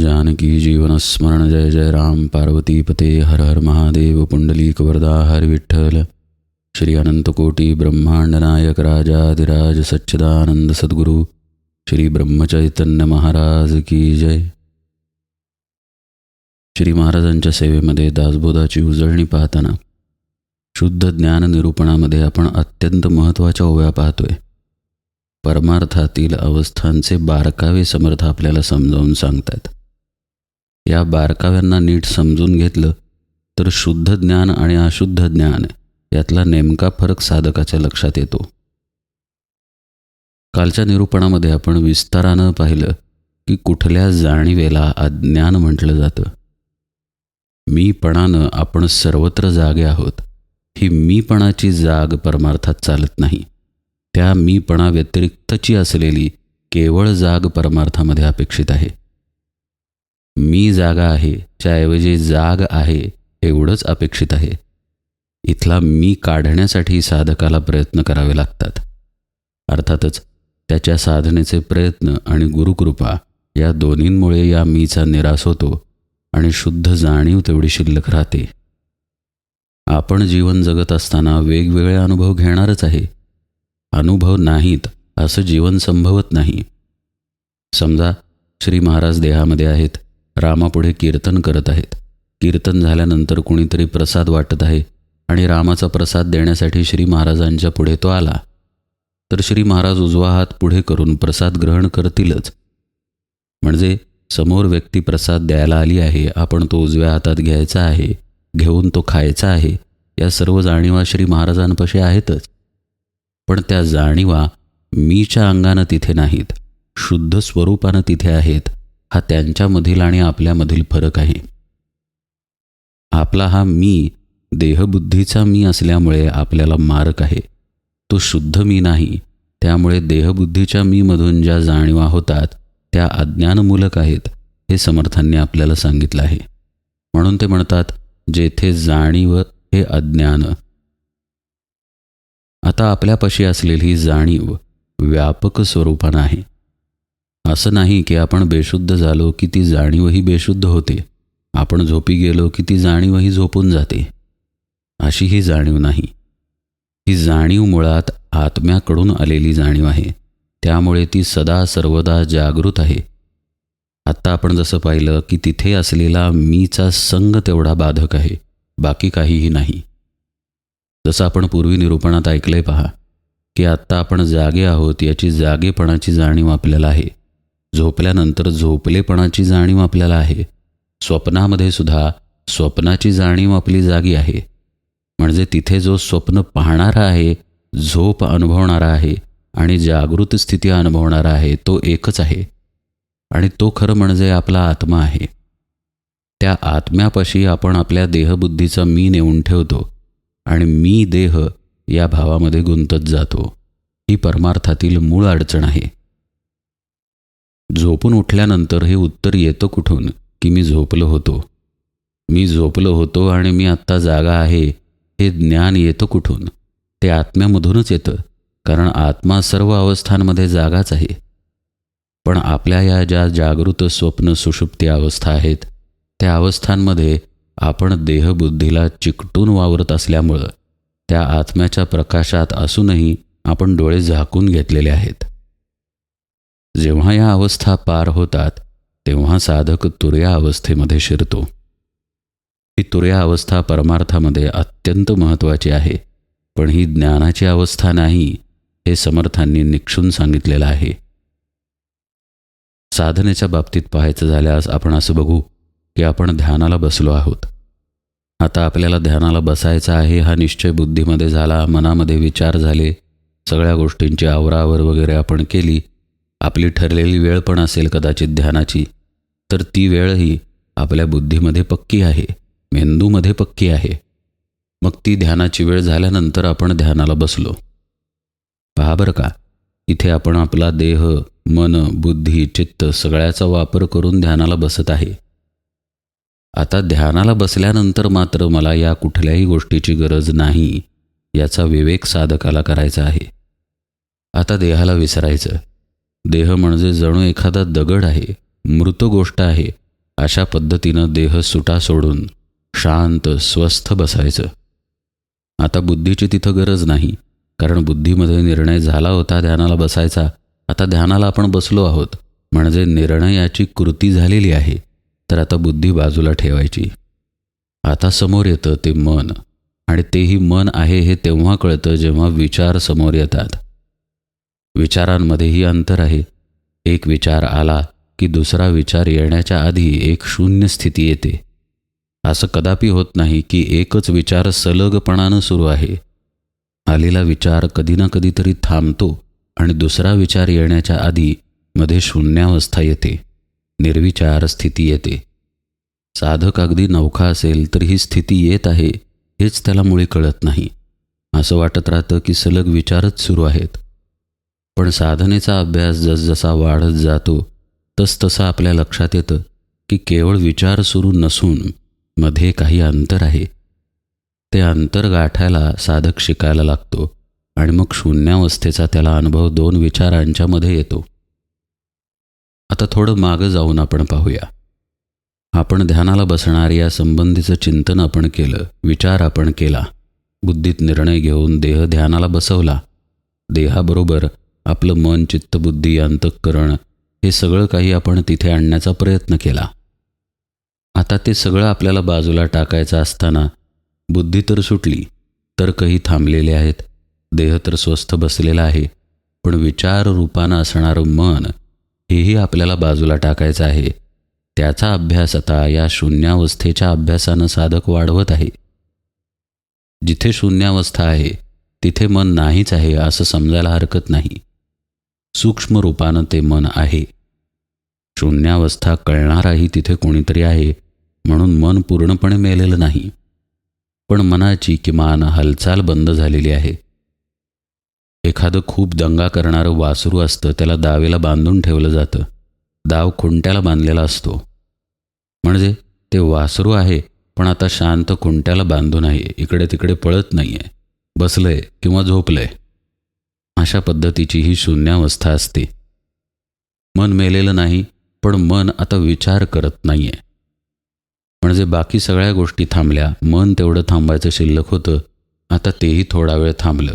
जानकी जीवनस्मरण जय जय राम। पार्वतीपते हर हर महादेव पुंडलीक वरदा हर विठ्ठल। श्री अनंतकोटी ब्रह्मांड नायक राजाधिराज सच्चिदानंद सद्गुरू श्री ब्रह्मचैतन्य महाराज की जय। श्री महाराजांच्या सेवेमध्ये दासबोधाची उजळणी पाहताना शुद्ध ज्ञान निरूपणामध्ये आपण अत्यंत महत्त्वाच्या ओव्या पाहतोय. परमार्थातील अवस्थांचे बारकावे समर्थ आपल्याला समजावून सांगतात या बारकाव्यांना नीट समजून घेतलं तर शुद्ध ज्ञान आणि अशुद्ध ज्ञान यातला नेमका फरक साधकाच्या लक्षात येतो. कालच्या निरूपणामध्ये आपण विस्तारानं पाहिलं की कुठल्या जाणीवेला अज्ञान म्हटलं जातं. मीपणानं आपण सर्वत्र जागे आहोत ही मीपणाची जाग परमार्थात चालत नाही. त्या मीपणा व्यतिरिक्तची असलेली केवळ जाग परमार्थामध्ये अपेक्षित आहे. मी जागा आहे त्याऐवजी जाग आहे एवढंच अपेक्षित आहे. इथला मी काढण्यासाठी साधकाला प्रयत्न करावे लागतात. अर्थातच त्याच्या साधनेचे प्रयत्न आणि गुरुकृपा या दोन्हींमुळे या मीचा निराश होतो आणि शुद्ध जाणीव तेवढी शिल्लक राहते. आपण जीवन जगत असताना वेगवेगळे अनुभव घेणारच आहे. अनुभव नाहीत असं जीवन संभवत नाही. समजा श्री महाराज देहामध्ये आहेत. रामापुढे कीर्तन करत आहेत. कीर्तन झाल्यानंतर कुणीतरी प्रसाद वाटत आहे आणि रामाचा प्रसाद देण्यासाठी श्री महाराजांच्या पुढे तो आला. तर श्री महाराज उजवा हात पुढे करून प्रसाद ग्रहण करतीलच. म्हणजे समोर व्यक्ती प्रसाद द्यायला आली आहे आपण तो उजव्या हातात घ्यायचा आहे घेऊन तो खायचा आहे या सर्व जाणीवा श्री महाराजांपाशी आहेतच. पण त्या जाणीवा मीच्या अंगानं तिथे नाहीत शुद्ध स्वरूपानं तिथे आहेत हा त्यांच्यामधील आणि आपल्यामधील फरक आहे. आपला हा मी देहबुद्धीचा मी असल्यामुळे आपल्याला मारक आहे. तो शुद्ध मी नाही त्यामुळे देहबुद्धीच्या मीमधून ज्या जाणीवा होतात त्या अज्ञानमूलक आहेत हे समर्थांनी आपल्याला सांगितलं आहे. म्हणून ते म्हणतात जेथे जाणीव हे अज्ञान. आता आपल्यापाशी असलेली ही जाणीव व्यापक स्वरूपानं आहे. असं नाही की आपण बेशुद्ध झालो की ती जाणीवही बेशुद्ध होते. आपण झोपी गेलो की ती जाणीवही झोपून जाते. अशी ही जाणीव नाही. ही जाणीव मुळात आत्म्याकडून आलेली जाणीव आहे. त्यामुळे ती सदा सर्वदा जागृत आहे. आत्ता आपण जसं पाहिलं की तिथे असलेला मीचा संग तेवढा बाधक आहे. बाकी काहीही नाही. जसं आपण पूर्वी निरूपणात ऐकलंय पहा की आत्ता आपण जागे आहोत याची जागेपणाची जाणीव आपल्याला आहे. झोपल्यानंतर झोपलेपणाची जाणीव आपल्याला आहे. स्वप्नामध्ये सुद्धा स्वप्नाची जाणीव आपली जागी आहे. म्हणजे तिथे जो स्वप्न पाहणारा आहे झोप अनुभवणारा आहे आणि जागृत स्थिती अनुभवणारा आहे तो एकच आहे. आणि तो खरं म्हणजे आपला आत्मा आहे. त्या आत्म्यापाशी आपण आपल्या देहबुद्धीचा मी नेऊन ठेवतो आणि मी देह या भावामध्ये गुंतत जातो. ही परमार्थातील मूळ अडचण आहे. झोपून उठल्यानंतर हे उत्तर येतं कुठून की मी झोपलो होतो. मी झोपलो होतो आणि मी आत्ता जागा आहे हे ज्ञान येतं कुठून? ते आत्म्यामधूनच येतं कारण आत्मा सर्व अवस्थांमध्ये जागाच आहे. पण आपल्या या ज्या जागृत स्वप्न सुषुप्ती अवस्था आहेत त्या अवस्थांमध्ये आपण देहबुद्धीला चिकटून वावरत असल्यामुळं त्या आत्म्याच्या प्रकाशात असूनही आपण डोळे झाकून घेतलेले आहेत. जेव्हा या अवस्था पार होतात तेव्हा साधक तुर्या अवस्थेमध्ये शिरतो. ही तुर्या अवस्था परमार्थामध्ये अत्यंत महत्त्वाची आहे पण ही ज्ञानाची अवस्था नाही हे समर्थांनी निक्षून सांगितलेलं आहे. साधनेच्या बाबतीत पाहायचं झाल्यास आपण असं बघू की आपण ध्यानाला बसलो आहोत. आता आपल्याला ध्यानाला बसायचं आहे हा निश्चय बुद्धीमध्ये झाला मनामध्ये विचार झाले सगळ्या गोष्टींची आवरावर वगैरे आपण केली आपली ठरलेली वेळ पण असेल कदाचित ध्यानाची तर ती वेळही आपल्या बुद्धीमध्ये पक्की आहे मेंदूमध्ये पक्की आहे. मग ती ध्यानाची वेळ झाल्यानंतर आपण ध्यानाला बसलो. पहा बरं का इथे आपण आपला देह मन बुद्धी चित्त सगळ्याचा वापर करून ध्यानाला बसत आहे. आता ध्यानाला बसल्यानंतर मात्र मला या कुठल्याही गोष्टीची गरज नाही याचा विवेक साधकाला करायचा आहे. आता देहाला विसरायचं. देह म्हणजे जणू एखादा दगड आहे मृत गोष्ट आहे अशा पद्धतीनं देह सुटा सोडून शांत स्वस्थ बसायचं. आता बुद्धीची तिथं गरज नाही कारण बुद्धीमध्ये निर्णय झाला होता ध्यानाला बसायचा. आता ध्यानाला आपण बसलो आहोत म्हणजे निर्णयाची कृती झालेली आहे तर आता बुद्धी बाजूला ठेवायची. आता समोर येतं ते मन आणि तेही मन आहे हे तेव्हा कळतं जेव्हा विचार समोर येतात. विचारांमध्येही अंतर आहे. एक विचार आला की दुसरा विचार येण्याच्या आधी एक शून्य स्थिती येते. असं कदापि होत नाही की एकच विचार सलगपणानं सुरू आहे. आलेला विचार कधी ना कधीतरी थांबतो आणि दुसरा विचार येण्याच्या आधी मध्ये शून्यावस्था येते. निर्विचार स्थिती येते. साधक अगदी नौखा असेल तर ही स्थिती येत आहे हेच त्याला मुळी कळत नाही. असं वाटत राहतं की सलग विचारच सुरू आहेत. पण साधनेचा अभ्यास जसजसा वाढत जातो तसतसं आपल्या लक्षात येतं की केवळ विचार सुरू नसून मध्ये काही अंतर आहे. ते अंतर गाठायला साधक शिकायला लागतो आणि मग शून्यावस्थेचा त्याला अनुभव दोन विचारांच्या मध्ये येतो. आता थोडं मागं जाऊन आपण पाहूया. आपण ध्यानाला बसणार या संबंधीचं चिंतन आपण केलं विचार आपण केला. बुद्धीत निर्णय घेऊन देह ध्यानाला बसवला. देहाबरोबर आपलं मन चित्तबुद्धी अंतःकरण हे सगळं काही आपण तिथे आणण्याचा प्रयत्न केला. आता ते सगळं आपल्याला बाजूला टाकायचं असताना बुद्धी तर सुटली तर काही थांबलेले आहेत. देह तर स्वस्थ बसलेला आहे पण विचार रूपानं असणारं मन हेही आपल्याला बाजूला टाकायचं आहे. त्याचा अभ्यास आता या शून्यावस्थेच्या अभ्यासानं साधक वाढवत आहे. जिथे शून्यावस्था आहे तिथे मन नाहीच आहे असं समजायला हरकत नाही. सूक्ष्म रूपानं ते मन आहे. शून्यावस्था कळणाराही तिथे कोणीतरी आहे म्हणून मन पूर्णपणे मेलेलं नाही. पण मनाची किमान हालचाल बंद झालेली आहे. एखादं खूप दंगा करणारं वासरू असतं त्याला दावेला बांधून ठेवलं जातं. दाव खुंट्याला बांधलेला असतो. म्हणजे ते वासरू आहे पण आता शांत खुंट्याला बांधून आहे इकडे तिकडे पळत नाही आहे बसलंय किंवा झोपलंय. अशा पद्धतीची ही शून्यावस्था असते. मन मेलेलं नाही पण मन आता विचार करत नाही आहे म्हणजे बाकी सगळ्या गोष्टी थांबल्या मन तेवढं थांबायचं शिल्लक होतं आता तेही थोडा वेळ थांबलं.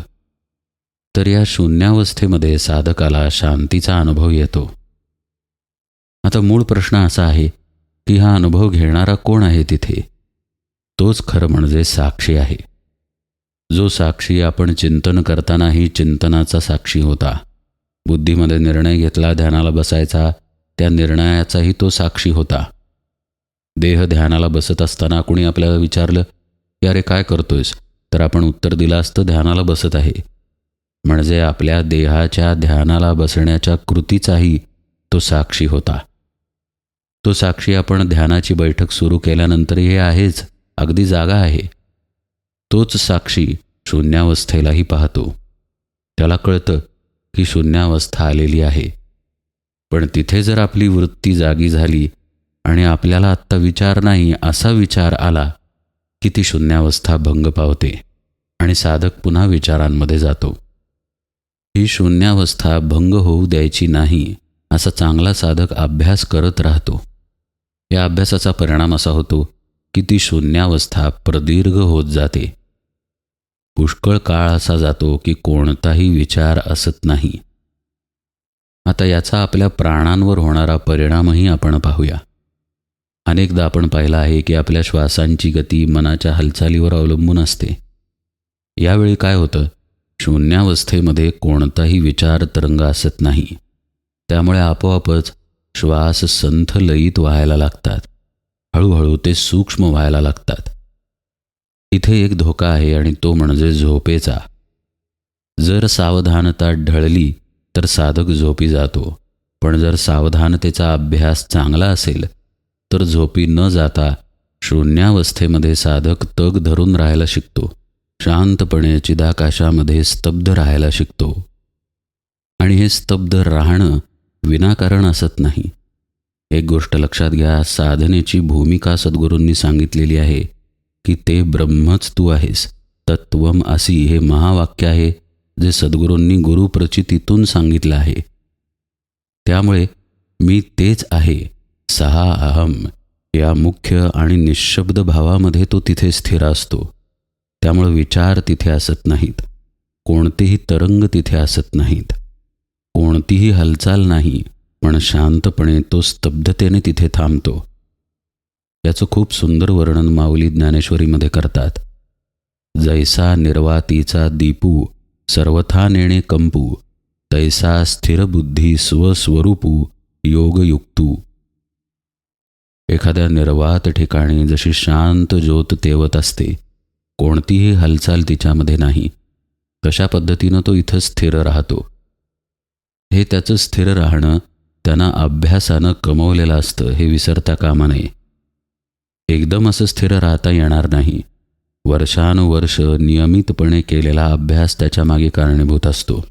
तर या शून्यावस्थेमध्ये साधकाला शांतीचा अनुभव येतो. आता मूळ प्रश्न असा आहे की हा अनुभव घेणारा कोण आहे तिथे? तोच खरं म्हणजे साक्षी आहे. जो साक्षी आपण चिंतन करतानाही चिंतनाचा साक्षी होता. बुद्धीमध्ये निर्णय घेतला ध्यानाला बसायचा त्या निर्णयाचाही तो साक्षी होता. देह ध्यानाला बसत असताना कुणी आपल्याला विचारलं की अरे काय करतोयस? तर आपण उत्तर दिलं असतं ध्यानाला बसत आहे. म्हणजे आपल्या देहाच्या ध्यानाला बसण्याच्या कृतीचाही तो साक्षी होता. तो साक्षी आपण ध्यानाची बैठक सुरू केल्यानंतर हे आहेच अगदी जागा आहे. तोच साक्षी शून्यावस्थेलाही पाहतो. त्याला कळतं की शून्यावस्था आलेली आहे. पण तिथे जर आपली वृत्ती जागी झाली आणि आपल्याला आत्ता विचार नाही असा विचार आला की ती शून्यावस्था भंग पावते आणि साधक पुन्हा विचारांमध्ये जातो. ही शून्यावस्था भंग होऊ द्यायची नाही असा चांगला साधक अभ्यास करत राहतो. या अभ्यासाचा परिणाम असा होतो की ती शून्यावस्था प्रदीर्घ होत जाते. पुष्कळ काळ असा जातो की कोणताही विचार असत नाही. आता याचा आपल्या प्राणांवर होणारा परिणामही आपण पाहूया. अनेकदा आपण पाहिलं आहे की आपल्या श्वासांची गती मनाच्या हालचालीवर अवलंबून असते. यावेळी काय होतं? शून्यावस्थेमध्ये कोणताही विचार तरंग असत नाही. त्यामुळे आपोआपच श्वास संथ लयीत व्हायला लागतात. हळूहळू ते सूक्ष्म व्हायला लागतात. इथे एक धोका आहे आणि तो म्हणजे झोपेचा. जर सावधानता ढळली तर साधक झोपी जातो. पण जर सावधानतेचा अभ्यास चांगला असेल तर झोपी न जाता शून्यावस्थेमध्ये साधक तग धरून राहायला शिकतो. शांतपणे चिदाकाशामध्ये स्तब्ध राहायला शिकतो. आणि हे स्तब्ध राहणं विनाकारण असत नाही. एक गोष्ट लक्षात घ्या साधनेची भूमिका सद्गुरूंनी सांगितलेली आहे की ते ब्रह्मच तू आहेस. तत्वम असी हे महावाक्य आहे जे सद्गुरूंनी गुरुप्रचितीतून सांगितलं आहे. त्यामुळे मी तेच आहे. सहा अहम. या मुख्य आणि निशब्द भावामध्ये तो तिथे स्थिर असतो. त्यामुळे विचार तिथे असत नाहीत. कोणतेही तरंग तिथे असत नाहीत. कोणतीही हालचाल नाही. पण शांतपणे तो स्तब्धतेने तिथे थांबतो. याचं खूप सुंदर वर्णन माऊली ज्ञानेश्वरीमध्ये करतात. जैसा निर्वातीचा दीपू सर्वथा नेणे कंपू तैसा स्थिरबुद्धी स्वस्वरूपू योगयुक्तू. एखाद्या निर्वात ठिकाणी जशी शांत ज्योत तेवत असते कोणतीही हालचाल तिच्यामध्ये नाही. तशा पद्धतीनं तो इथं स्थिर राहतो. हे त्याचं स्थिर राहणं त्यांना अभ्यासानं कमवलेलं असतं हे विसरता कामा नये. एकदम असं स्थिर राहता येणार नाही. वर्षानुवर्ष नियमितपणे केलेला अभ्यास त्याच्यामागे कारणीभूत असतो.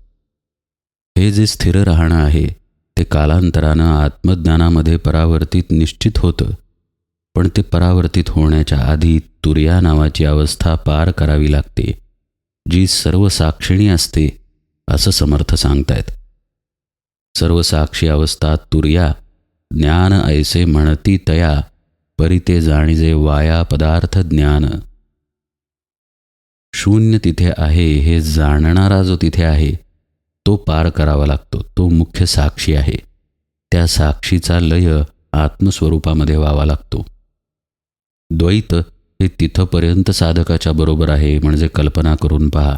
हे जे स्थिर राहणं आहे ते कालांतरानं आत्मज्ञानामध्ये परावर्तित निश्चित होतं. पण ते परावर्तित होण्याच्या आधी तुर्या नावाची अवस्था पार करावी लागते. जी सर्व साक्षिणी असते असं समर्थ सांगतायत. सर्व साक्षी अवस्था तुर्या ज्ञान ऐसे म्हणती तया परिते जाणीजे वाया पदार्थ ज्ञान. शून्य तिथे आहे हे जाणणारा जो तिथे आहे तो पार करावा लागतो तो मुख्य साक्षी आहे. त्या साक्षीचा लय आत्मस्वरूपामध्ये व्हावा लागतो. द्वैत हे तिथंपर्यंत साधकाच्या बरोबर आहे म्हणजे कल्पना करून पहा.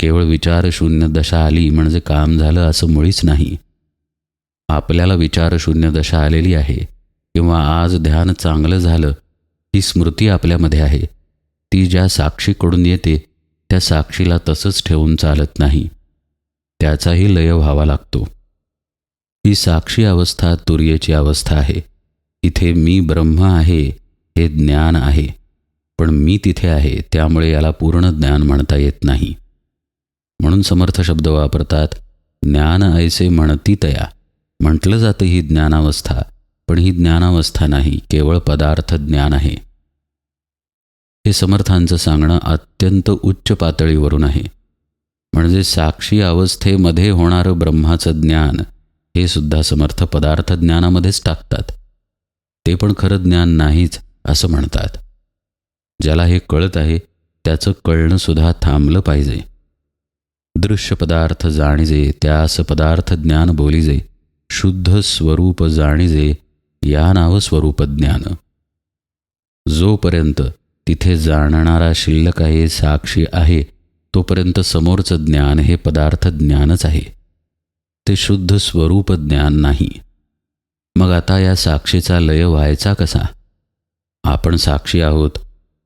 केवळ विचारशून्य दशा आली म्हणजे काम झालं असं मुळीच नाही. आपल्याला विचारशून्य दशा आलेली आहे किंवा आज ध्यान चांगलं झालं ही स्मृती आपल्यामध्ये आहे. ती ज्या साक्षीकडून येते त्या साक्षीला तसंच ठेवून चालत नाही. त्याचाही लय व्हावा लागतो. ही साक्षी अवस्था तुर्येची अवस्था आहे. इथे मी ब्रह्म आहे हे ज्ञान आहे. पण मी तिथे आहे त्यामुळे याला पूर्ण ज्ञान म्हणता येत नाही. म्हणून समर्थ शब्द वापरतात ज्ञान ऐसे म्हणती तया. म्हटलं जातं ही ज्ञानावस्था पण ही ज्ञानावस्था नाही केवळ पदार्थ ज्ञान आहे. हे समर्थांचं सांगणं अत्यंत उच्च पातळीवरून आहे. म्हणजे साक्षी अवस्थेमध्ये होणारं ब्रह्माचं ज्ञान हे सुद्धा समर्थ पदार्थ ज्ञानामध्येच टाकतात. ते पण खरं ज्ञान नाहीच असं म्हणतात. ज्याला हे कळत आहे त्याचं कळणं सुद्धा थांबलं पाहिजे. दृश्य पदार्थ जाणीजे त्यास पदार्थ ज्ञान बोलीजे. शुद्ध स्वरूप जाणीजे या नाव स्वरूप ज्ञान. जोपर्यंत तिथे जाणणारा शिल्लक आहे साक्षी आहे तोपर्यंत समोरचं ज्ञान हे पदार्थ ज्ञानच आहे. ते शुद्ध स्वरूप ज्ञान नाही. मग आता या साक्षीचा लय व्हायचा कसा? आपण साक्षी आहोत.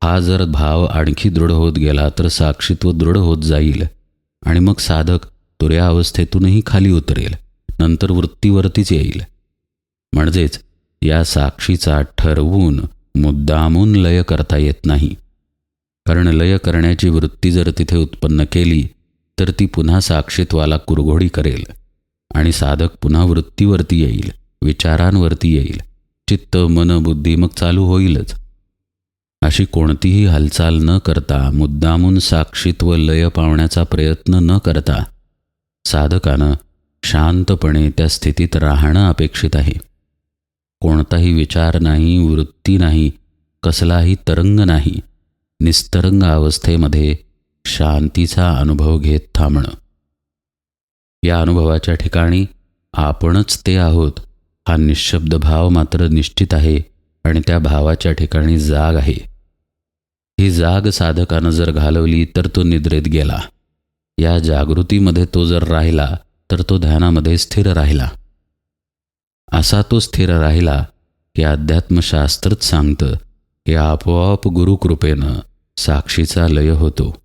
हा जर भाव आणखी दृढ होत गेला तर साक्षीत्व दृढ होत जाईल. आणि मग साधक तुऱ्या अवस्थेतूनही खाली उतरेल. नंतर वृत्तीवरतीच येईल. म्हणजेच या साक्षीचा ठरवून मुद्दामून लय करता येत नाही. कारण लय करण्याची वृत्ती जर तिथे उत्पन्न केली तर ती पुन्हा साक्षीत्वाला कुरघोडी करेल. आणि साधक पुन्हा वृत्तीवरती येईल विचारांवरती येईल. चित्त मन बुद्धी मग चालू होईलच. अशी कोणतीही हालचाल न करता मुद्दामून साक्षीत्व लय पावण्याचा प्रयत्न न करता साधकानं शांतपणे त्या स्थितीत राहणं अपेक्षित आहे. कोणताही विचार नाही वृत्ती नाही कसलाही तरंग नाही निस्तरंग अवस्थेमध्ये शांतीचा अनुभव घेत थांबणं. या अनुभवाच्या ठिकाणी आपणच ते आहोत हा निशब्द भाव मात्र निश्चित आहे आणि त्या भावाच्या ठिकाणी जाग आहे. ही जाग साधकानं जर घालवली तर तो निद्रेत गेला. या जागृतीमध्ये तो जर राहिला तर तो ध्यानामध्ये स्थिर राहिला. असा तो स्थिर राहिला की अध्यात्मशास्त्रच सांगतं की आपोआप गुरुकृपेनं साक्षीचा लय होतो.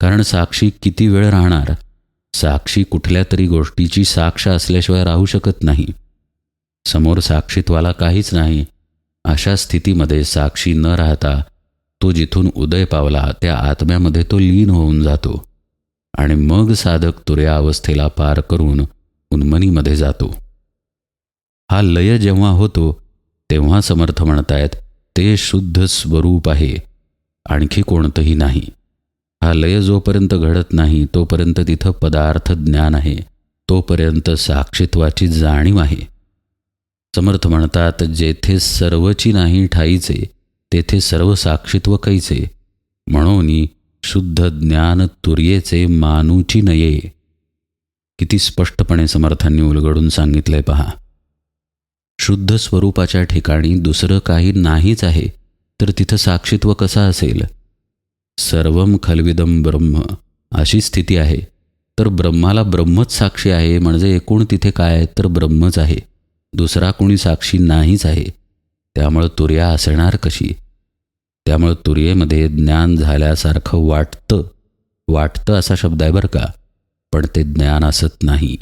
कारण साक्षी किती वेळ राहणार? साक्षी कुठल्या तरी गोष्टीची साक्ष असल्याशिवाय राहू शकत नाही. समोर साक्षीत्वाला काहीच नाही अशा स्थितीमध्ये साक्षी न राहता तो जिथून उदय पावला त्या आत्म्यामध्ये तो लीन होऊन जातो आणि मग साधक तुऱ्या अवस्थेला पार करून उन्मनीमध्ये जातो. हा लय जेव्हा होतो तेव्हा समर्थ म्हणतायत ते शुद्ध स्वरूप आहे आणखी कोणतंही नाही. हा लय जोपर्यंत घडत नाही तोपर्यंत तिथं पदार्थ ज्ञान आहे तोपर्यंत साक्षित्वाची जाणीव आहे. समर्थ म्हणतात जेथे सर्वची नाही ठाईचे तेथे सर्व साक्षित्व कैचे. म्हणून शुद्ध ज्ञान तुर्येचे मानूची नये. किती स्पष्टपणे समर्थांनी उलगडून सांगितलंय पहा. शुद्ध स्वरूपाच्या ठिकाणी दुसरं काही नाहीच आहे तर तिथं साक्षित्व कसा असेल? सर्वम खलविदम ब्रह्म अशी स्थिती आहे. तर ब्रह्माला ब्रह्मच साक्षी आहे म्हणजे एकूण तिथे काय आहे तर ब्रह्मच आहे. दुसरा कोणी साक्षी नाहीच आहे. त्यामुळं तुर्या असणार कशी? त्यामुळं तुर्येमध्ये ज्ञान झाल्यासारखं वाटतं. वाटतं असा शब्द आहे बरं का? पण ते ज्ञान असत नाही.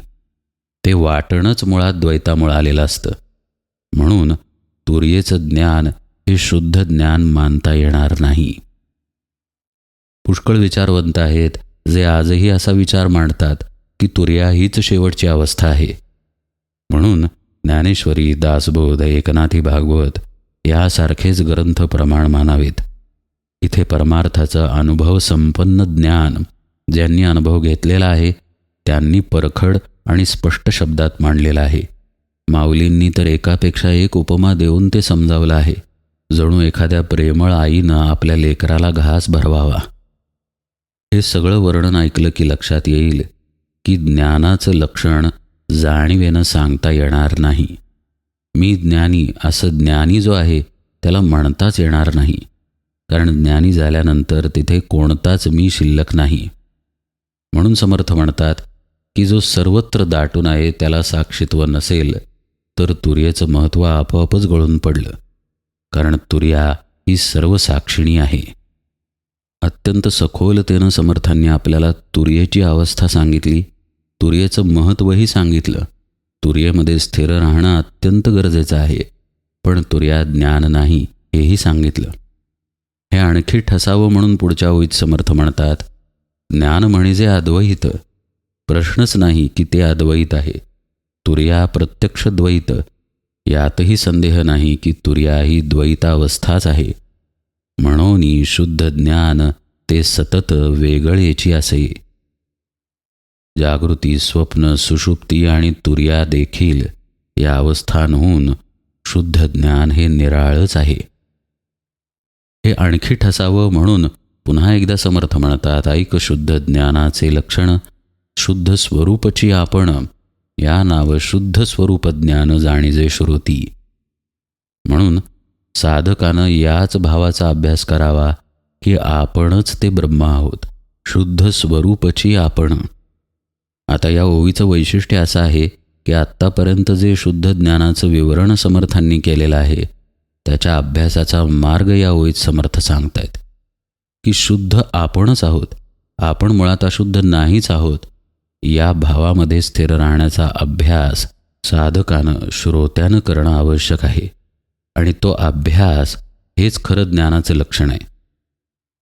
ते वाटणंच मुळात द्वैतामुळं आलेलं असतं. म्हणून तुर्येचं ज्ञान हे शुद्ध ज्ञान मानता येणार नाही. पुष्कळ विचारवंत आहेत जे आजही असा विचार मांडतात की तुर्या हीच शेवटची अवस्था आहे. म्हणून ज्ञानेश्वरी दासबोध एकनाथी भागवत यासारखेच ग्रंथ प्रमाण मानावेत. इथे परमार्थाचं अनुभव संपन्न ज्ञान ज्यांनी अनुभव घेतलेला आहे त्यांनी परखड आणि स्पष्ट शब्दात मांडलेला आहे. माऊलींनी तर एकापेक्षा एक उपमा देऊन ते समजावलं आहे. जणू एखाद्या प्रेमळ आईनं आपल्या लेकराला घास भरवावा. हे सगळं वर्णन ऐकलं की लक्षात येईल की ज्ञानाचं लक्षण जाणीवेनं सांगता येणार नाही. मी ज्ञानी असं ज्ञानी जो आहे त्याला म्हणताच येणार नाही. कारण ज्ञानी झाल्यानंतर तिथे कोणताच मी शिल्लक नाही. म्हणून समर्थ म्हणतात की जो सर्वत्र दाटून आहे त्याला साक्षित्व नसेल तर तुर्याचं महत्त्व आपोआपच गळून पडलं. कारण तुर्या ही सर्व साक्षिणी आहे. अत्यंत सखोलतेनं समर्थांनी आपल्याला तुर्येची अवस्था सांगितली. तुर्येचं महत्त्वही सांगितलं. तुर्येमध्ये स्थिर राहणं अत्यंत गरजेचं आहे. पण तुर्या ज्ञान नाही हेही सांगितलं. हे आणखी ठसावं म्हणून पुढच्या ओळीत समर्थ म्हणतात. ज्ञान म्हणजे अद्वैत. प्रश्नच नाही की ते अद्वैत आहे. तुर्या प्रत्यक्ष द्वैत. यातही संदेह नाही की तुर्या ही द्वैतावस्थाच आहे. म्हणून शुद्ध ज्ञान ते सतत वेगळेची असे. जागृती स्वप्न सुषुप्ती आणि तुर्या देखील या अवस्थांहून शुद्ध ज्ञान हे निराळच आहे. हे आणखी ठसावं म्हणून पुन्हा एकदा समर्थ म्हणतात ऐक शुद्ध ज्ञानाचे लक्षण शुद्ध स्वरूपची आपण या नाव शुद्ध स्वरूप ज्ञान जाणीजे श्रुती. म्हणून साधकानं याच भावाचा अभ्यास करावा की आपणच ते ब्रह्म आहोत शुद्ध स्वरूपची आपण. आता या ओवीचं वैशिष्ट्य असं आहे की आत्तापर्यंत जे शुद्ध ज्ञानाचं विवरण समर्थांनी केलेलं आहे त्याच्या अभ्यासाचा मार्ग या ओळीत समर्थ सांगतायत. की शुद्ध आपणच आहोत आपण मुळात अशुद्ध नाहीच आहोत या भावामध्ये स्थिर राहण्याचा अभ्यास साधकानं श्रोत्यानं करणं आवश्यक आहे. आणि तो अभ्यास हेच खरं ज्ञानाचं लक्षण आहे.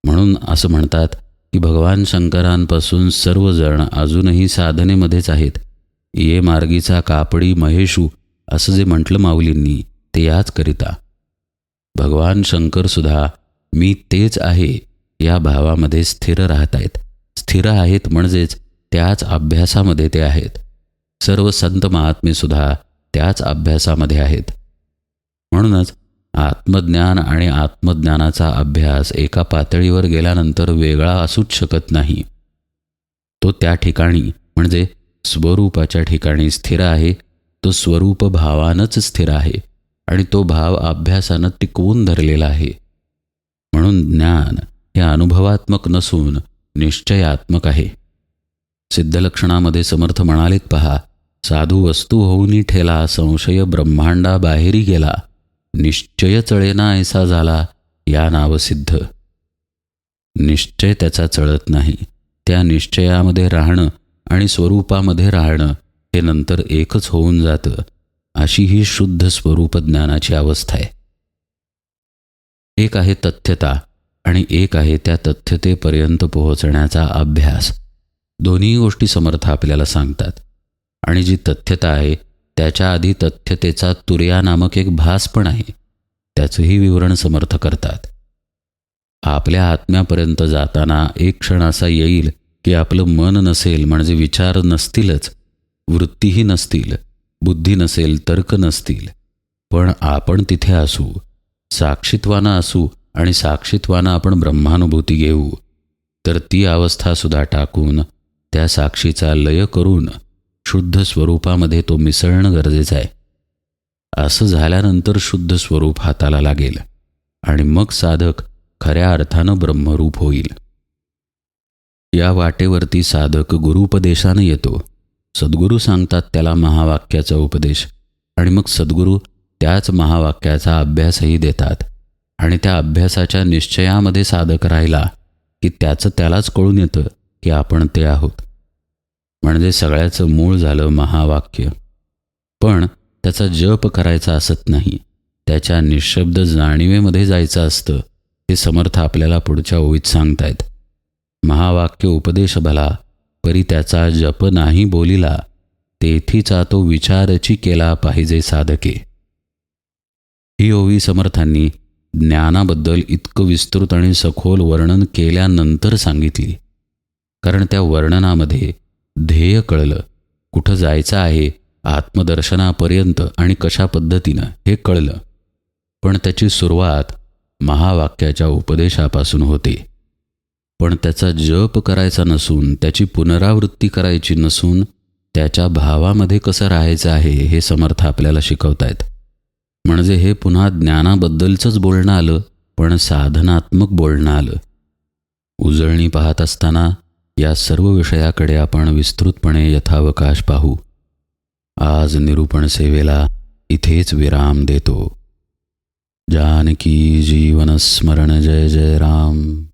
म्हणून असं म्हणतात की भगवान शंकरांपासून सर्वजण अजूनही साधनेमध्येच आहेत. ये मार्गीचा कापडी महेशू असं जे म्हटलं माऊलींनी ते याच करिता. भगवान शंकरसुद्धा मी तेच आहे या भावामध्ये स्थिर राहत आहेत स्थिर आहेत म्हणजेच त्याच अभ्यासामध्ये ते आहेत. सर्व संत महात्मेसुद्धा त्याच अभ्यासामध्ये आहेत. म्हणूनच आत्मज्ञान आणि आत्मज्ञानाचा अभ्यास एका पातळीवर गेल्यानंतर वेगळा असूच शकत नाही. तो त्या ठिकाणी म्हणजे स्वरूपाच्या ठिकाणी स्थिर आहे तो स्वरूप भावानंच स्थिर आहे आणि तो भाव अभ्यासानं टिकवून धरलेला आहे. म्हणून ज्ञान हे अनुभवात्मक नसून निश्चयात्मक आहे. सिद्धलक्षणामध्ये समर्थ म्हणालेत पहा साधू वस्तू होऊनी ठेला संशय ब्रह्मांडा बाहेरी गेला निश्चय चळेना ऐसा झाला या नावसिद्ध निश्चय त्याचा चळत नाही त्या निश्चयामध्ये राहणं आणि स्वरूपामध्ये राहणं हे नंतर एकच होऊन जातं अशी ही शुद्ध स्वरूप ज्ञानाची अवस्था आहे. एक आहे तथ्यता आणि एक आहे त्या तथ्यतेपर्यंत पोहोचण्याचा अभ्यास. दोन्ही गोष्टी समर्थ आपल्याला सांगतात. आणि जी तथ्यता आहे त्याच्या आधी तथ्यतेचा तुर्या नामक एक भास पण आहे. त्याचंही विवरण समर्थ करतात. आपल्या आत्म्यापर्यंत जाताना एक क्षण असा येईल की आपलं मन नसेल म्हणजे विचार नसतीलच. वृत्तीही नसतील बुद्धी नसेल तर्क नसतील. पण आपण तिथे असू साक्षीत्वानं असू आणि साक्षीत्वानं आपण ब्रह्मानुभूती घेऊ. तर ती अवस्थासुद्धा टाकून त्या साक्षीचा लय करून शुद्ध स्वरूपामध्ये तो मिसळणं गरजेचं आहे. असं झाल्यानंतर शुद्ध स्वरूप हाताला लागेल आणि मग साधक खऱ्या अर्थानं ब्रह्मरूप होईल. या वाटेवरती साधक गुरुपदेशानं येतो. सद्गुरू सांगतात त्याला महावाक्याचा उपदेश आणि मग सद्गुरू त्याच महावाक्याचा अभ्यासही देतात आणि त्या अभ्यासाच्या निश्चयामध्ये साधक राहिला की त्याचं त्यालाच कळून येतं की आपण ते आहोत. म्हणजे सगळ्याचं मूळ झालं महावाक्य. पण त्याचा जप करायचा असत नाही. त्याच्या निशब्द जाणीवेमध्ये जायचं असतं हे समर्थ आपल्याला पुढच्या ओळीत सांगतायत. महावाक्य उपदेश भला परी त्याचा जप नाही बोलिला तेथीचा तो विचारची केला पाहिजे साधके. ही ओवी समर्थांनी ज्ञानाबद्दल इतकं विस्तृत आणि सखोल वर्णन केल्यानंतर सांगितली. कारण त्या वर्णनामध्ये ध्येय कळलं. कुठं जायचं आहे आत्मदर्शनापर्यंत आणि कशा पद्धतीनं हे कळलं. पण त्याची सुरुवात महावाक्याच्या उपदेशापासून होते. पण त्याचा जप करायचा नसून त्याची पुनरावृत्ती करायची नसून त्याच्या भावामध्ये कसं राहायचं आहे हे समर्थ आपल्याला शिकवतायत. म्हणजे हे पुन्हा ज्ञानाबद्दलचंच बोलणं आलं पण साधनात्मक बोलणं आलं. उजळणी पाहत असताना या सर्व विषयाकडे आपण विस्तृतपणे यथावकाश पाहू. आज निरूपण सेवेला इथेच विराम देतो. जानकी जीवन स्मरण जय जय राम.